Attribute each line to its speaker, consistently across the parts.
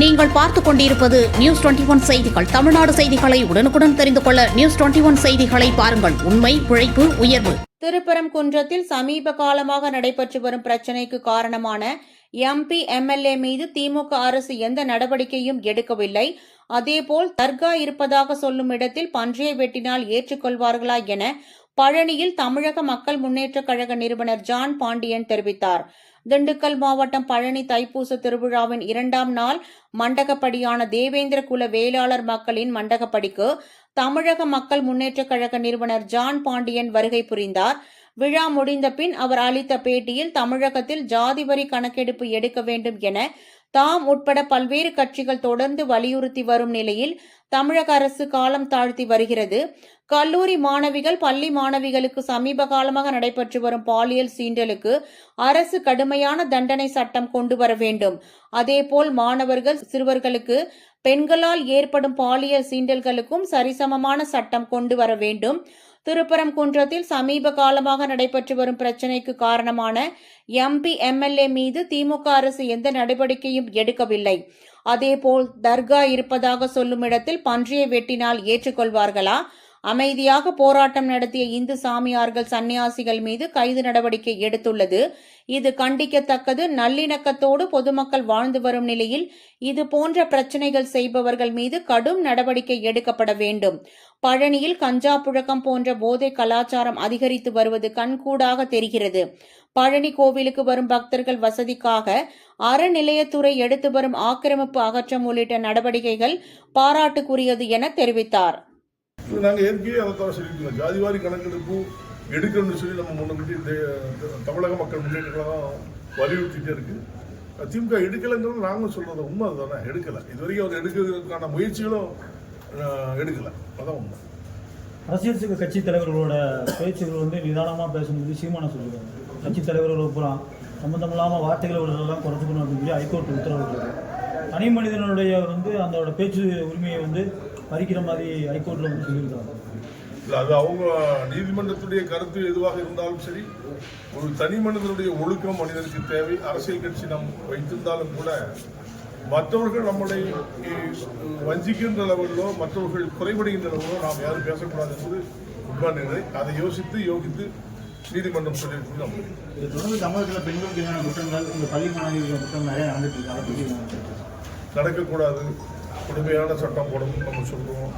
Speaker 1: நீங்கள் பார்த்துக் கொண்டிருப்பது நியூஸ் டுவெண்டி ஒன் செய்திகள். தமிழ்நாடு செய்திகளை உடனுக்குடன் தெரிந்து கொள்ள நியூஸ் டுவெண்டி ஒன் செய்திகளை பாருங்கள். உண்மை உழைப்பு உயர்வு.
Speaker 2: திருப்பரங்குன்றத்தில் சமீப காலமாக நடைபெற்று வரும் பிரச்சினைக்கு காரணமான எம்பி எம்எல்ஏ மீது திமுக அரசு எந்த நடவடிக்கையும் எடுக்கவில்லை. அதேபோல் தர்கா இருப்பதாக சொல்லும் இடத்தில் பன்றியை வெட்டினால் ஏற்றுக்கொள்வார்களா என பழனியில் தமிழக மக்கள் முன்னேற்றக் கழக நிறுவனர் ஜான் பாண்டியன் தெரிவித்தார். திண்டுக்கல் மாவட்டம் பழனி தைப்பூச திருவிழாவின் இரண்டாம் நாள் மண்டகப்படியான தேவேந்திர குல வேளாளர் மக்களின் மண்டகப்படிக்கு தமிழக மக்கள் முன்னேற்றக் கழக நிறுவனர் ஜான் பாண்டியன் வருகை புரிந்தார். விழா முடிந்த பின் அவர் அளித்த பேட்டியில் தமிழகத்தில் ஜாதி வரி கணக்கெடுப்பு எடுக்க வேண்டும் என தாம் உட்பட பல்வேறு கட்சிகள் தொடர்ந்து வலியுறுத்தி வரும் நிலையில் தமிழக அரசு காலம் தாழ்த்தி வருகிறது. கல்லூரி மாணவிகள் பள்ளி மாணவிகளுக்கு சமீப காலமாக நடைபெற்று வரும் பாலியல் சீண்டலுக்கு அரசு கடுமையான தண்டனை சட்டம் கொண்டு வர வேண்டும். அதேபோல் மாணவர்கள் சிறுவர்களுக்கு பெண்களால் ஏற்படும் பாலியல் சீண்டல்களுக்கும் சரிசமமான சட்டம் கொண்டு வர வேண்டும். திருப்பரங்குன்றத்தில் சமீப காலமாக நடைபெற்று வரும் பிரச்சினைக்கு காரணமான எம்பி எம்எல்ஏ மீது திமுக அரசு எந்த நடவடிக்கையும் எடுக்கவில்லை. அதேபோல் தர்கா இருப்பதாக சொல்லும் இடத்தில் பன்றியை வெட்டினால் ஏற்றுக்கொள்வார்களா? அமைதியாக போராட்டம் நடத்திய இந்து சாமியார்கள் சன்னியாசிகள் மீது கைது நடவடிக்கை எடுத்துள்ளது. இது கண்டிக்கத்தக்கது. நல்லிணக்கத்தோடு பொதுமக்கள் வாழ்ந்து வரும் நிலையில் இது போன்ற பிரச்சனைகள் செய்பவர்கள் மீது கடும் நடவடிக்கை எடுக்கப்பட வேண்டும். பழனியில் கஞ்சா புழக்கம் போன்ற போதை கலாச்சாரம் அதிகரித்து வருவது கண்கூடாக தெரிகிறது. பழனி கோவிலுக்கு வரும் பக்தர்கள் வசதிக்காக அறநிலையத்துறை எடுத்து வரும் ஆக்கிரமிப்பு அகற்றம் உள்ளிட்ட நடவடிக்கைகள் பாராட்டுக்குரியது என தெரிவித்தார்.
Speaker 3: இது நாங்கள் ஏற்கனவே அதைத்தான் சொல்லியிருக்கோம். ஜாதிவாரி கணக்கெடுப்பு எடுக்கணும்னு சொல்லி நம்ம முன்னக்கூட்டி தமிழக மக்கள் முன்னேற்றம் வலியுறுத்திட்டே இருக்கு. திமுக எடுக்கலைங்கிறது நாங்களும் சொல்றது உண்மை அதுதானே எடுக்கலை. இது வரைக்கும் அவர் எடுக்கிறதுக்கான முயற்சிகளும் எடுக்கலை. அதான் உண்மை.
Speaker 4: அரசியல் கட்சி தலைவர்களோட பேச்சுகள் வந்து நிதானமாக பேசணும்னு சீமான சொல்லியிருக்காங்க. கட்சி தலைவர்கள் பூரா சம்மந்தமில்லாமல் வார்த்தைகளை விடுறதெல்லாம் குறைச்சிக்கணும் அப்படின்னு சொல்லி ஹைகோர்ட் உத்தரவிட்டிருக்கு தனி மனிதனுடைய வந்து அதோட பேச்சு உரிமையை வந்து பறிக்கிற மாதிரி ஹைகோர்ட்டில் வந்து சொல்லியிருக்காங்க.
Speaker 3: இல்லை அது அவங்க நீதிமன்றத்துடைய கருத்து எதுவாக இருந்தாலும் சரி ஒரு தனி மனிதனுடைய ஒழுக்கம் மனிதனுக்கு தேவை. அரசியல் கட்சி நாம் வைத்திருந்தாலும் கூட மற்றவர்கள் நம்மளை வஞ்சிக்கின்ற லெவலிலோ மற்றவர்கள் குறைபடுகின்ற லெவலிலோ நாம் யாரும் பேசக்கூடாது என்பது உண்மையான நிலை. அதை யோசித்து யோகித்து நீதிமன்றம் சொல்லியிருக்கு நம்ம.
Speaker 4: இது தொடர்ந்து தமிழகத்தில் பெண்களுக்கு எதிரான குற்றங்கள் இந்த பள்ளி மாணவிகள் குற்றம் நிறைய நடந்துட்டு இருக்கு அதை?
Speaker 3: நடக்கக்கூடாது. கொடுமையான சட்டம் போடணும்னு நம்ம சொல்கிறோம்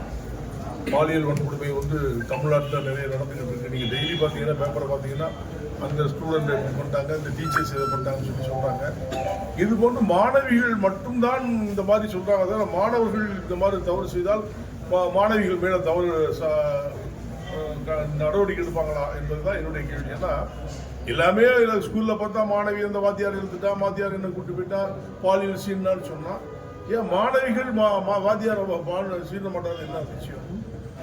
Speaker 3: பாலியல் வன்கொடுமை வந்து தமிழ்நாட்டில் நிறைய நடந்துகிட்டு இருக்கு. நீங்கள் டெய்லி பார்த்தீங்கன்னா பேப்பரை பார்த்தீங்கன்னா அந்த ஸ்டூடெண்ட் எப்படி பண்ணிட்டாங்க இந்த டீச்சர்ஸ் இதை பண்ணிட்டாங்கன்னு சொல்லி சொல்கிறாங்க இது போன்று மாணவிகள் மட்டும்தான் இந்த மாதிரி சொல்கிறாங்க அதாவது மாணவர்கள் இந்த மாதிரி தவறு செய்தால் மா- மாணவிகள் மேலே தவறு நடவடிக்கை எடுப்பாங்களா என்பது தான் என்னுடைய கேள்வி. ஏன்னா எல்லாமே ஸ்கூலில் பார்த்தா மாணவி அந்த வாத்தியார் எழுத்துட்டா வாத்தியார் என்ன கூட்டு போயிட்டா பாலியல் சீன்னான்னு சொன்னால் ஏன் மாணவிகள் மா- மா- வாத்தியார் வ- மாட்டாங்க என்ன விஷயம்?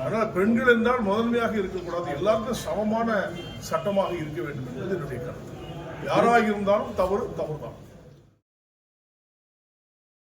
Speaker 3: அதனால் பெண்கள் என்றால் முதன்மையாக இருக்கக்கூடாது. எல்லாருக்கும் சமமான சட்டமாக இருக்க வேண்டும் என்பது என்னுடைய கருத்து. யாராக இருந்தாலும் தவறு தவறு தான்